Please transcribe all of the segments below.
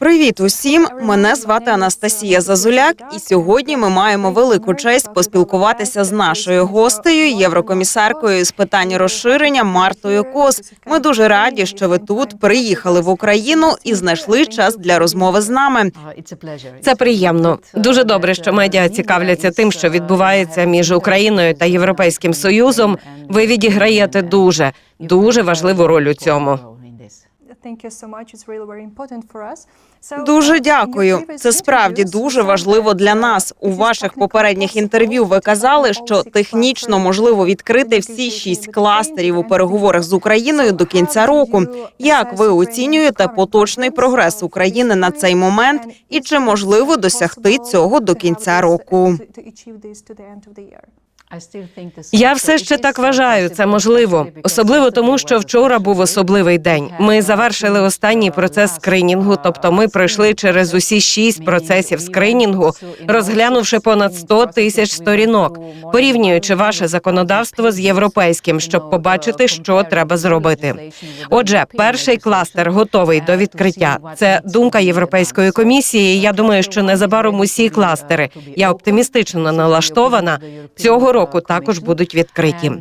Привіт усім! Мене звати Анастасія Зазуляк, і сьогодні ми маємо велику честь поспілкуватися з нашою гостею, єврокомісаркою з питань розширення Мартою Кос. Ми дуже раді, що ви тут приїхали в Україну і знайшли час для розмови з нами. Це приємно. Дуже добре, що медіа цікавляться тим, що відбувається між Україною та Європейським Союзом. Ви відіграєте дуже дуже важливу роль у цьому. Дуже uh, дякую. Це справді дуже важливо для uh, нас. У ваших попередніх інтерв'ю ви казали, що технічно можливо відкрити всі шість кластерів у переговорах з Україною до кінця року. Як ви оцінюєте поточний прогрес України на цей момент, і чи можливо досягти цього до кінця року? Я все ще так вважаю. Це можливо, особливо тому, що вчора був особливий день. Ми завершили останній процес скринінгу, тобто ми пройшли через усі шість процесів скринінгу, розглянувши понад 100 тисяч сторінок, порівнюючи ваше законодавство з європейським, щоб побачити, що треба зробити. Отже, перший кластер готовий до відкриття. Це думка Європейської комісії. Я думаю, що незабаром усі кластери. Я оптимістично налаштована. Цього року також будуть відкриті.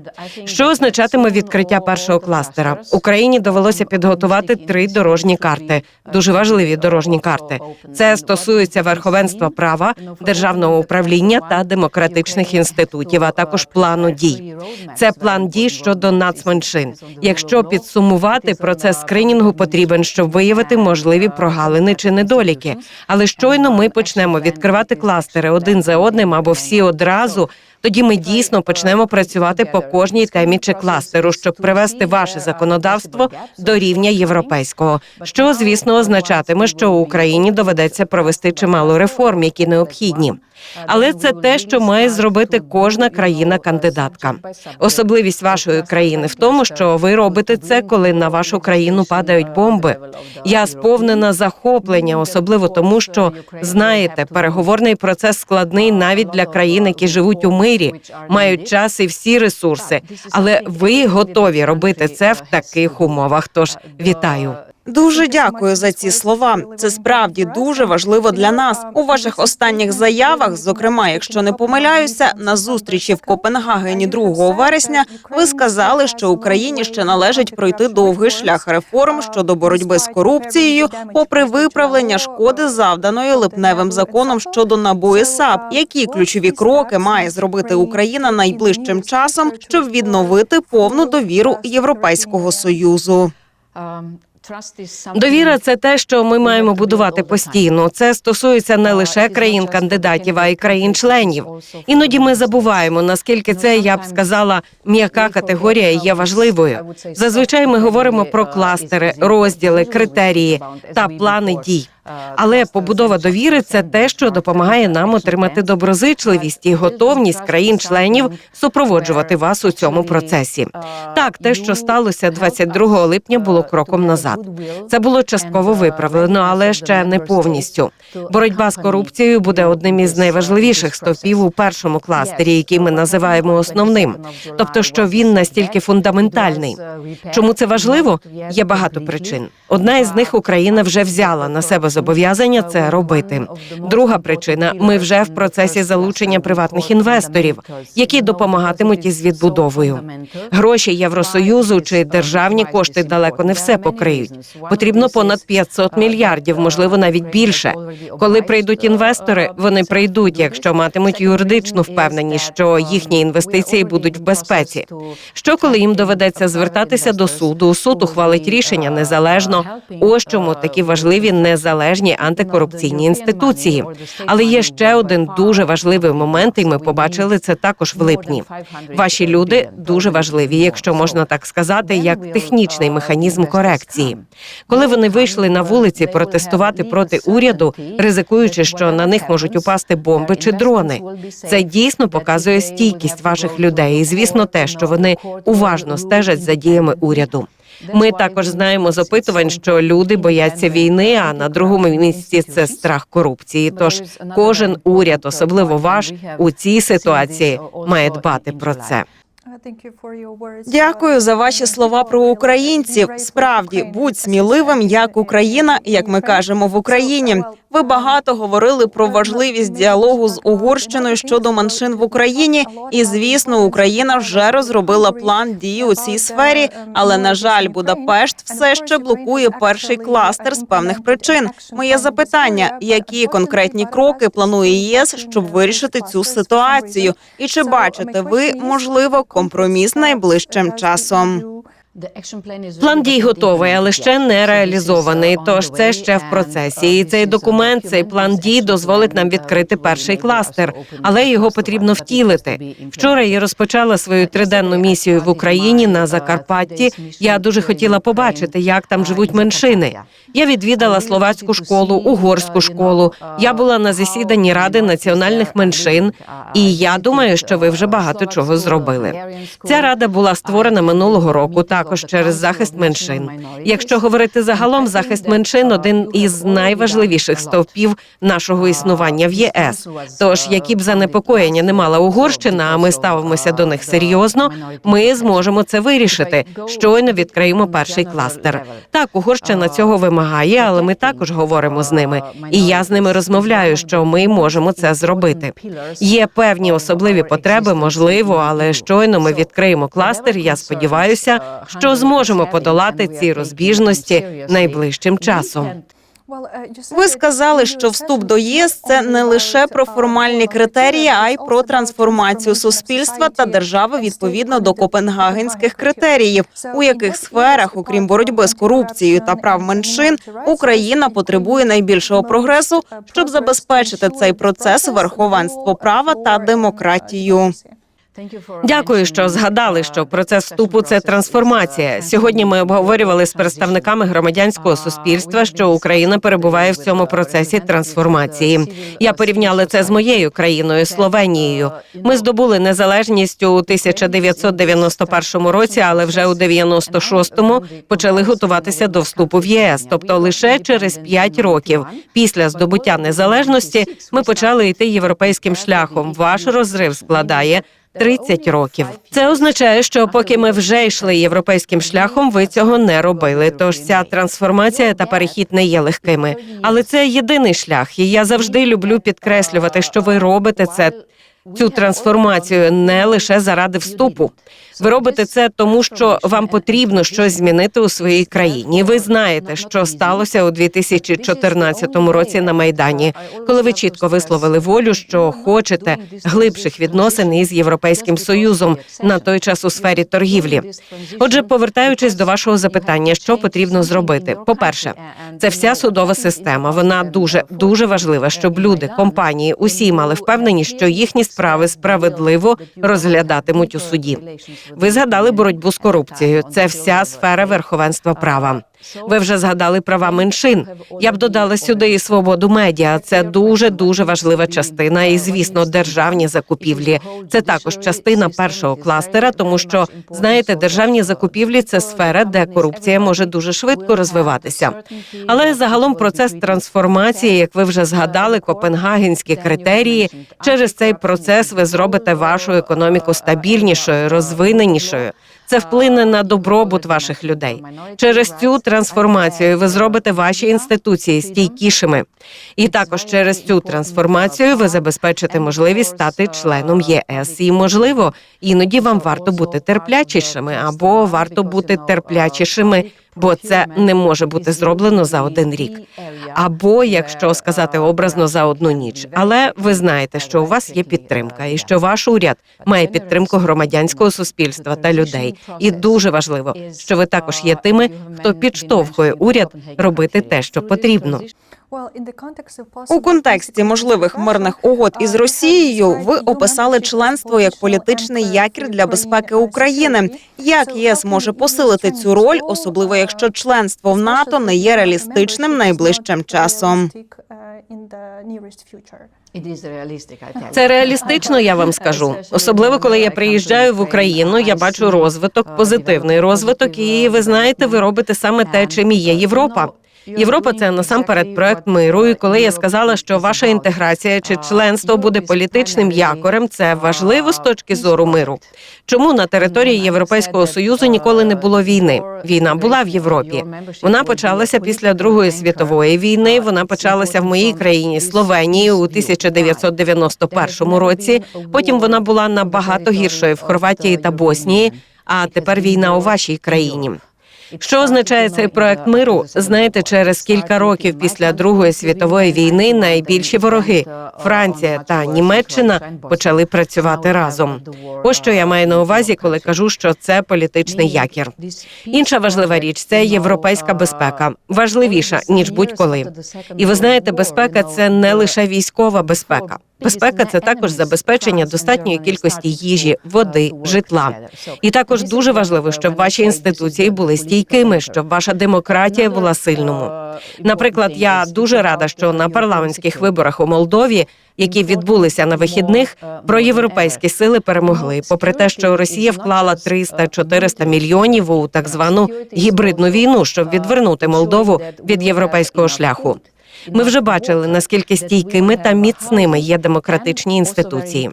Що означатиме відкриття першого кластера? Україні довелося підготувати три дорожні карти. Дуже важливі дорожні карти. Це стосується верховенства права, державного управління та демократичних інститутів, а також плану дій. Це план дій щодо нацменшин. Якщо підсумувати, процес скринінгу потрібен, щоб виявити можливі прогалини чи недоліки. Але щойно ми почнемо відкривати кластери один за одним або всі одразу. Тоді ми дійсно почнемо працювати по кожній темі чи кластеру, щоб привести ваше законодавство до рівня європейського, що звісно означатиме, що Україні доведеться провести чимало реформ, які необхідні. Але це те, що має зробити кожна країна-кандидатка. Особливість вашої країни в тому, що ви робите це, коли на вашу країну падають бомби. Я сповнена захоплення, особливо тому, що знаєте, переговорний процес складний навіть для країн, які живуть у мирі, мають час і всі ресурси. Але ви готові робити це в таких умовах. Тож вітаю. Дуже дякую за ці слова. Це справді дуже важливо для нас. У ваших останніх заявах, зокрема, якщо не помиляюся, на зустрічі в Копенгагені 2 вересня, ви сказали, що Україні ще належить пройти довгий шлях реформ щодо боротьби з корупцією, попри виправлення шкоди, завданої липневим законом щодо НАБУ САП. Які ключові кроки має зробити Україна найближчим часом, щоб відновити повну довіру Європейського союзу? Довіра це те, що ми маємо будувати постійно. Це стосується не лише країн кандидатів, а й країн-членів. Іноді ми забуваємо, наскільки це я б сказала, м'яка категорія є важливою. Зазвичай ми говоримо про кластери, розділи, критерії та плани дій. Але побудова довіри це те, що допомагає нам отримати доброзичливість і готовність країн-членів супроводжувати вас у цьому процесі. Так, те, що сталося 22 липня, було кроком назад. Це було частково виправлено, але ще не повністю. Боротьба з корупцією буде одним із найважливіших стовпів у першому кластері, який ми називаємо основним. Тобто, що він настільки фундаментальний. Чому це важливо? Є багато причин. Одна із них Україна вже взяла на себе зобов'язання це робити. Друга причина ми вже в процесі залучення приватних інвесторів, які допомагатимуть із відбудовою. Гроші Євросоюзу чи державні кошти далеко не все покриють. Потрібно понад 500 мільярдів, можливо, навіть більше. Коли прийдуть інвестори, вони прийдуть, якщо матимуть юридичну впевненість, що їхні інвестиції будуть в безпеці. Що коли їм доведеться звертатися до суду? Суд ухвалить рішення незалежно. Ось чому такі важливі незалежні антикорупційні інституції. Але є ще один дуже важливий момент, і ми побачили це також в липні. Ваші люди дуже важливі, якщо можна так сказати, як технічний механізм корекції. Коли вони вийшли на вулиці протестувати проти уряду, ризикуючи, що на них можуть упасти бомби чи дрони. Це дійсно показує стійкість ваших людей, і звісно, те, що вони уважно стежать за діями уряду. Ми також знаємо з опитувань, що люди бояться війни. А на другому місці це страх корупції. Тож кожен уряд, особливо ваш, у цій ситуації має дбати про це. Дякую за ваші слова про українців. Справді будь сміливим як Україна, як ми кажемо в Україні. Ви багато говорили про важливість діалогу з Угорщиною щодо меншин в Україні. І звісно, Україна вже розробила план дії у цій сфері. Але на жаль, Будапешт все ще блокує перший кластер з певних причин. Моє запитання: які конкретні кроки планує ЄС, щоб вирішити цю ситуацію? І чи бачите ви можливо компроміс найближчим часом? План дій готовий, але ще не реалізований. Тож це ще в процесі. І цей документ, цей план дій дозволить нам відкрити перший кластер, але його потрібно втілити. Вчора я розпочала свою триденну місію в Україні на Закарпатті. Я дуже хотіла побачити, як там живуть меншини. Я відвідала словацьку школу, угорську школу. Я була на засіданні Ради національних меншин, і я думаю, що ви вже багато чого зробили. Ця рада була створена минулого року, також через захист меншин. Якщо говорити загалом, захист меншин один із найважливіших стовпів нашого існування в ЄС. Тож, які б занепокоєння не мала Угорщина, а ми ставимося до них серйозно. Ми зможемо це вирішити. Щойно відкриємо перший кластер. Так, Угорщина цього вимагає, але ми також говоримо з ними. І я з ними розмовляю, що ми можемо це зробити. Є певні особливі потреби, можливо, але щойно ми відкриємо кластер. Я сподіваюся, що зможемо подолати ці розбіжності найближчим часом. Ви сказали, що вступ до ЄС це не лише про формальні критерії, а й про трансформацію суспільства та держави відповідно до копенгагенських критеріїв, у яких сферах, окрім боротьби з корупцією та прав меншин, Україна потребує найбільшого прогресу, щоб забезпечити цей процес верховенство права та демократію. Дякую, що згадали, що процес вступу це трансформація. Сьогодні ми обговорювали з представниками громадянського суспільства, що Україна перебуває в цьому процесі трансформації. Я порівняла це з моєю країною Словенією. Ми здобули незалежність у 1991 році, але вже у 96-му почали готуватися до вступу в ЄС. Тобто лише через 5 років після здобуття незалежності ми почали йти європейським шляхом. Ваш розрив складає 30 років. Це означає, що поки ми вже йшли європейським шляхом, ви цього не робили. Тож ця трансформація та перехід не є легкими. Але це єдиний шлях, і я завжди люблю підкреслювати, що ви робите це. Цю трансформацію не лише заради вступу. Ви робите це тому, що вам потрібно щось змінити у своїй країні. Ви знаєте, що сталося у 2014 році на майдані, коли ви чітко висловили волю, що хочете глибших відносин із європейським союзом на той час у сфері торгівлі. Отже, повертаючись до вашого запитання, що потрібно зробити? По перше, це вся судова система. Вона дуже дуже важлива, щоб люди, компанії, усі мали впевненість, що їхні справи справедливо розглядатимуть у суді. Ви згадали боротьбу з корупцією. Це вся сфера верховенства права. Ви вже згадали права меншин. Я б додала сюди і свободу медіа. Це дуже дуже важлива частина. І звісно, державні закупівлі. Це також частина першого кластера, тому що знаєте, державні закупівлі це сфера, де корупція може дуже швидко розвиватися. Але загалом процес трансформації, як ви вже згадали, копенгагенські критерії. Через цей процес ви зробите вашу економіку стабільнішою, розвиненішою. Це вплине на добробут ваших людей. Через цю трансформацію ви зробите ваші інституції стійкішими, і також через цю трансформацію ви забезпечите можливість стати членом ЄС. І можливо, іноді вам варто бути терплячішими або варто бути терплячішими, бо це не може бути зроблено за один рік. Або якщо сказати образно за одну ніч. Але ви знаєте, що у вас є підтримка, і що ваш уряд має підтримку громадянського суспільства та людей. І дуже важливо, що ви також є тими, хто підштовхує уряд робити те, що потрібно. У контексті можливих мирних угод із Росією ви описали членство як політичний якір для безпеки України. Як єС може посилити цю роль, особливо якщо членство в НАТО не є реалістичним найближчим часом? Це реалістично, я вам скажу. Особливо коли я приїжджаю в Україну, я бачу розвиток, позитивний розвиток, і ви знаєте, ви робите саме те, чим і є Європа. Європа це насамперед проект миру. І коли я сказала, що ваша інтеграція чи членство буде політичним якорем, це важливо з точки зору миру. Чому на території Європейського союзу ніколи не було війни? Війна була в Європі. Вона почалася після Другої світової війни. Вона почалася в моїй країні Словенії у 1991 році. Потім вона була набагато гіршою в Хорватії та Боснії. А тепер війна у вашій країні. Що означає цей проект миру? Знаєте, через кілька років після Другої світової війни найбільші вороги Франція та Німеччина почали працювати разом. Ось що я маю на увазі, коли кажу, що це політичний якір. Інша важлива річ це європейська безпека, важливіша ніж будь-коли. І ви знаєте, безпека це не лише військова безпека. Безпека це також забезпечення достатньої кількості їжі, води, житла. І також дуже важливо, щоб ваші інституції були стійкими, щоб ваша демократія була сильною. Наприклад, я дуже рада, що на парламентських виборах у Молдові, які відбулися на вихідних, проєвропейські сили перемогли. Попри те, що Росія вклала 300-400 мільйонів у так звану гібридну війну, щоб відвернути Молдову від європейського шляху. Ми вже бачили наскільки стійкими та міцними є демократичні інституції.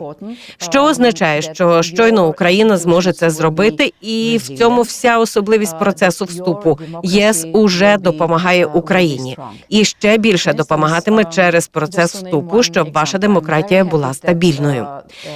Що означає, що щойно Україна зможе це зробити, і в цьому вся особливість процесу вступу. ЄС уже допомагає Україні і ще більше допомагатиме через процес вступу, щоб ваша демократія була стабільною.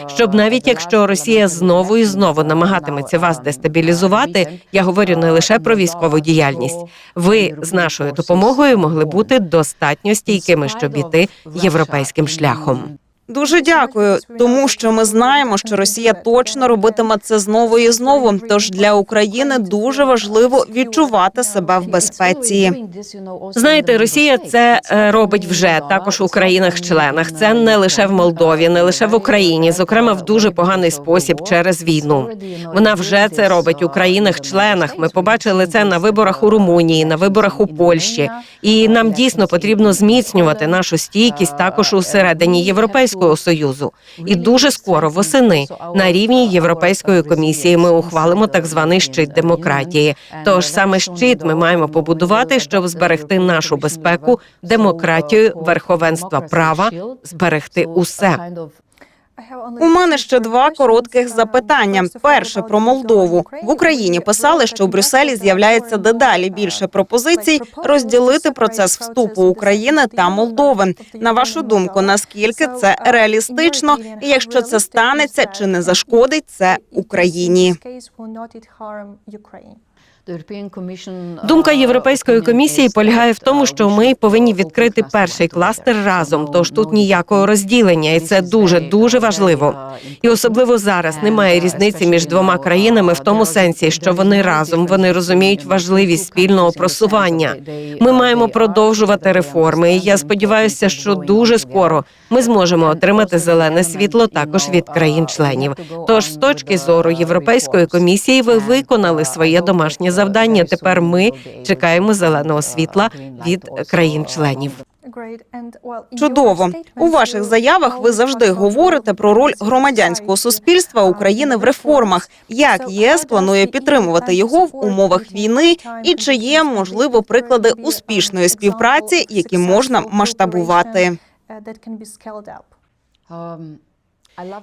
Щоб навіть якщо Росія знову і знову намагатиметься вас дестабілізувати, я говорю не лише про військову діяльність. Ви з нашою допомогою могли бути достатньо стійкими, щоб іти європейським шляхом. Дуже дякую, тому що ми знаємо, що Росія точно робитиме це знову і знову. Тож для України дуже важливо відчувати себе в безпеці. Знаєте, Росія це е, робить вже також у країнах-членах. Це не лише в Молдові, не лише в Україні, зокрема в дуже поганий спосіб через війну. Вона вже це робить у країнах-членах. Ми побачили це на виборах у Румунії, на виборах у Польщі. І нам дійсно потрібно зміцнювати нашу стійкість також у середині Європейського союзу. І дуже скоро восени на рівні Європейської комісії ми ухвалимо так званий щит демократії. Тож саме щит ми маємо побудувати, щоб зберегти нашу безпеку, демократію, верховенство права, зберегти усе. У мене ще два коротких запитання. Перше про Молдову в Україні писали, що в Брюсселі з'являється дедалі більше пропозицій розділити процес вступу України та Молдови. На вашу думку, наскільки це реалістично, і якщо це станеться, чи не зашкодить це Україні? Думка Європейської комісії полягає в тому, що ми повинні відкрити перший кластер разом. Тож тут ніякого розділення, і це дуже дуже важливо. І особливо зараз немає різниці між двома країнами в тому сенсі, що вони разом вони розуміють важливість спільного просування. Ми маємо продовжувати реформи. І я сподіваюся, що дуже скоро ми зможемо отримати зелене світло також від країн-членів. Тож, з точки зору Європейської комісії, ви виконали своє домашнє завдання. Тепер ми чекаємо зеленого світла від країн-членів. Чудово у ваших заявах. Ви завжди говорите про роль громадянського суспільства України в реформах. Як ЄС планує підтримувати його в умовах війни, і чи є можливо приклади успішної співпраці, які можна масштабувати?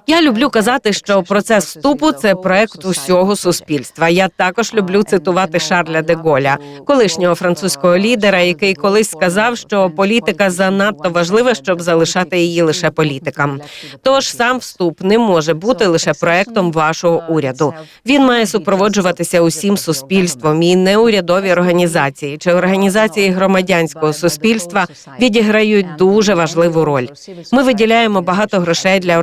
Я люблю казати, що процес вступу це проект усього суспільства. Я також люблю цитувати Шарля де Голля, колишнього французького лідера, який колись сказав, що політика занадто важлива, щоб залишати її лише політикам. Тож сам вступ не може бути лише проектом вашого уряду. Він має супроводжуватися усім суспільством і неурядові організації чи організації громадянського суспільства відіграють дуже важливу роль. Ми виділяємо багато грошей для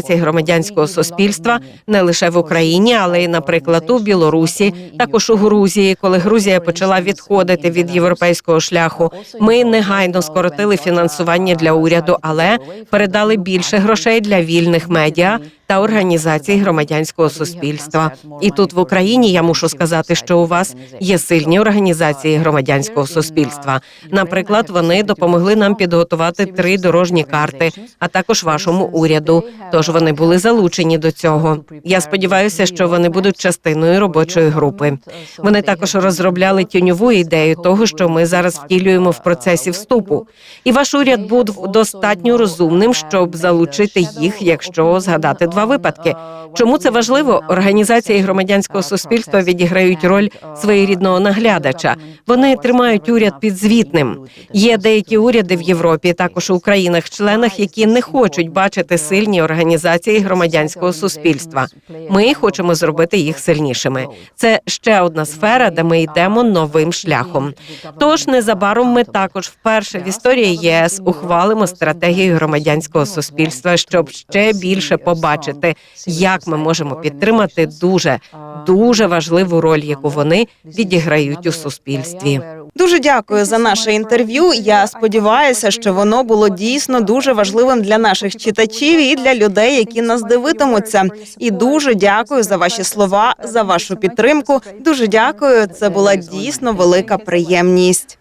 організації громадянського суспільства не лише в Україні, але й, наприклад, у Білорусі, також у Грузії, коли Грузія почала відходити від європейського шляху. Ми негайно скоротили фінансування для уряду, але передали більше грошей для вільних медіа та організацій громадянського суспільства. І тут в Україні я мушу сказати, що у вас є сильні організації громадянського суспільства. Наприклад, вони допомогли нам підготувати три дорожні карти, а також вашому уряду. Тож вони були залучені до цього. Я сподіваюся, що вони будуть частиною робочої групи. Вони також розробляли тіньову ідею того, що ми зараз втілюємо в процесі вступу. І ваш уряд був достатньо розумним, щоб залучити їх, якщо згадати два випадки. Чому це важливо? Організації громадянського суспільства відіграють роль своєрідного наглядача. Вони тримають уряд підзвітним. Є деякі уряди в Європі, також у країнах-членах, які не хочуть бачити сильні організації громадянського суспільства. Ми хочемо зробити їх сильнішими. Це ще одна сфера, де ми йдемо новим шляхом. Тож незабаром ми також вперше в історії ЄС ухвалимо стратегію громадянського суспільства, щоб ще більше побачити, як ми можемо підтримати дуже дуже важливу роль, яку вони відіграють у суспільстві. Дуже дякую за наше інтерв'ю. Я сподіваюся, що воно було дійсно дуже важливим для наших читачів і для людей, які нас дивитимуться. І дуже дякую за ваші слова, за вашу підтримку. Дуже дякую. Це була дійсно велика приємність.